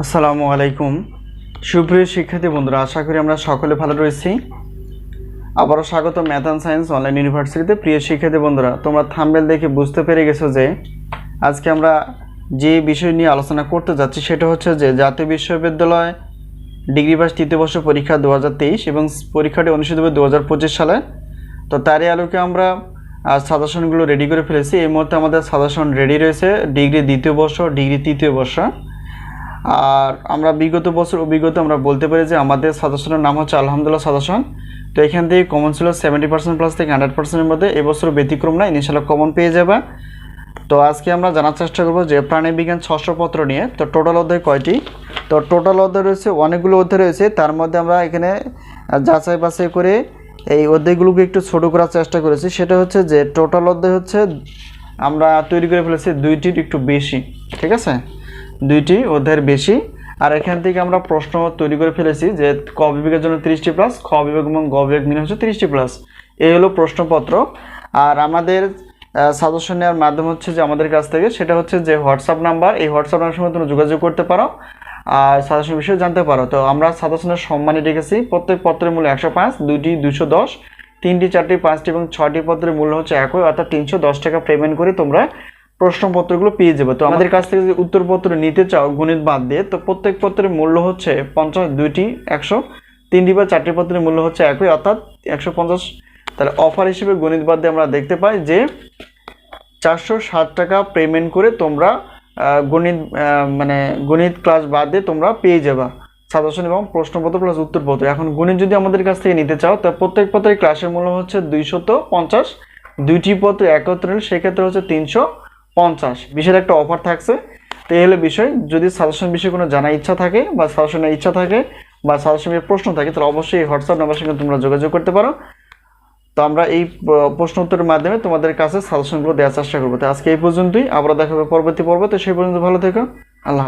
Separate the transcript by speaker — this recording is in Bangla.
Speaker 1: আসসালামু আলাইকুম। সুপ্রিয় শিক্ষার্থী বন্ধুরা, আশা করি আমরা সকলে ভালো রয়েছি। আবারও স্বাগত ম্যাথ অ্যান্ড সায়েন্স অনলাইন ইউনিভার্সিটিতে। প্রিয় শিক্ষার্থী বন্ধুরা, তোমরা থাম্বেল দেখে বুঝতে পেরে গেছো যে, আজকে আমরা যে বিষয় নিয়ে আলোচনা করতে যাচ্ছি সেটা হচ্ছে যে, জাতীয় বিশ্ববিদ্যালয় ডিগ্রি পাস তৃতীয় বর্ষ পরীক্ষা দু হাজার তেইশ এবং পরীক্ষাটি অনুষ্ঠিত হবে দু হাজার পঁচিশ সালে। তো তারই আলোকে আমরা সাজেশনগুলো রেডি করে ফেলেছি। এই মুহূর্তে আমাদের সাজেশন রেডি রয়েছে, ডিগ্রি দ্বিতীয় বর্ষ, ডিগ্রি তৃতীয় বর্ষ। আর আমরা বিগত বছর অভিজ্ঞতা আমরা বলতে পারি যে আমাদের সাজেশনের নাম হচ্ছে আলহামদুলিল্লাহ সাজেশন। তো এখান থেকে কমন ছিল সেভেন্টি পার্সেন্ট প্লাস থেকে হান্ড্রেড পার্সেন্টের মধ্যে এবছর ব্যতিক্রম না ইনশাল্লাহ কমন পেয়ে যাবে। তো আজকে আমরা জানার চেষ্টা করব যে প্রাণীবিজ্ঞান পত্র নিয়ে। তো টোটাল অধ্যায় কয়টি? তো টোটাল অধ্যায় রয়েছে, অনেকগুলো অধ্যায় রয়েছে। তার মধ্যে আমরা এখানে যাচাই বাছাই করে এই অধ্যায়গুলোকে একটু ছোটো করার চেষ্টা করেছি। সেটা হচ্ছে যে টোটাল অধ্যায় হচ্ছে, আমরা তৈরি করে ফেলেছি দুইটির একটু বেশি, ঠিক আছে? দুইটি অধ্যায়ের বেশি। আর এখান থেকে আমরা প্রশ্ন তৈরি করে ফেলেছি যে ক বিভাগের জন্য তিরিশটি প্লাস খ বিভাগ এবং গ বিভাগ মিলে হচ্ছে তিরিশটি প্লাস এই হলো প্রশ্নপত্র। আর আমাদের সাজেশন নেওয়ার মাধ্যম হচ্ছে যে আমাদের কাছ থেকে সেটা হচ্ছে যে হোয়াটসঅ্যাপ নাম্বার এই হোয়াটসঅ্যাপ নাম্বার সঙ্গে তুমি যোগাযোগ করতে পারো। আর সাজেশন বিষয়ে জানতে পারো। তো আমরা সাজেশনের সম্মানে রেখেছি, প্রত্যেক পত্রের মূল্য একশো পাঁচ, দুইটি দুশো দশ, তিনটি চারটি পাঁচটি এবং ছয়টি পত্রের মূল্য হচ্ছে একই, অর্থাৎ তিনশো দশ টাকা পেমেন্ট করে তোমরা প্রশ্নপত্রগুলো পেয়ে যাবে। তো আমাদের কাছ থেকে যদি উত্তরপত্র নিতে চাও গণিত বাদ দিয়ে তো প্রত্যেক পত্রের মূল্য হচ্ছে পঞ্চাশ দুইটি একশো তিনটি বা চারটি পত্রের মূল্য হচ্ছে একই অর্থাৎ একশো পঞ্চাশ। তাহলে অফার হিসেবে গণিত বাদ দিয়ে আমরা দেখতে পাই যে চারশো ষাট টাকা পেমেন্ট করে তোমরা গণিত মানে গণিত ক্লাস বাদ দিয়ে তোমরা পেয়ে যাবা। সাজেশন এবং প্রশ্নপত্র প্লাস উত্তরপত্র। এখন গণিত যদি আমাদের কাছ থেকে নিতে চাও তা প্রত্যেক পত্রের ক্লাসের মূল্য হচ্ছে দুইশত পঞ্চাশ। দুইটি পত্র একত্র সেক্ষেত্রে হচ্ছে তিনশো। পঞ্চাশ। বিশেষ একটা অফার থাকছে। তো এই হলো বিষয়, যদি সাজেশন বিষয়ে কোনো জানার ইচ্ছা থাকে বা সাজেশনের ইচ্ছা থাকে বা সাজেশনের প্রশ্ন থাকে, তাহলে অবশ্যই এই হোয়াটসঅ্যাপ নাম্বার সঙ্গে তোমরা যোগাযোগ করতে পারো। তো আমরা এই প্রশ্ন উত্তরের মাধ্যমে তোমাদের কাছে সাজেশনগুলো দেওয়ার চেষ্টা করব। তো আজকে এই পর্যন্তই। আবার দেখা হবে পরবর্তী পর্ব। তো সেই পর্যন্ত ভালো থেকো। আল্লাহ।